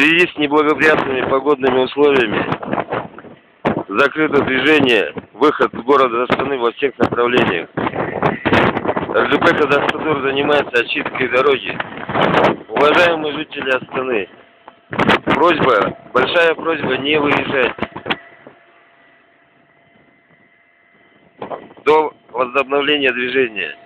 связи с неблагоприятными погодными условиями закрыто движение, выход с города Астаны во всех направлениях. РЖП Казахстадор занимается очисткой дороги. Уважаемые жители Астаны, просьба, большая просьба не выезжать. До возобновления движения.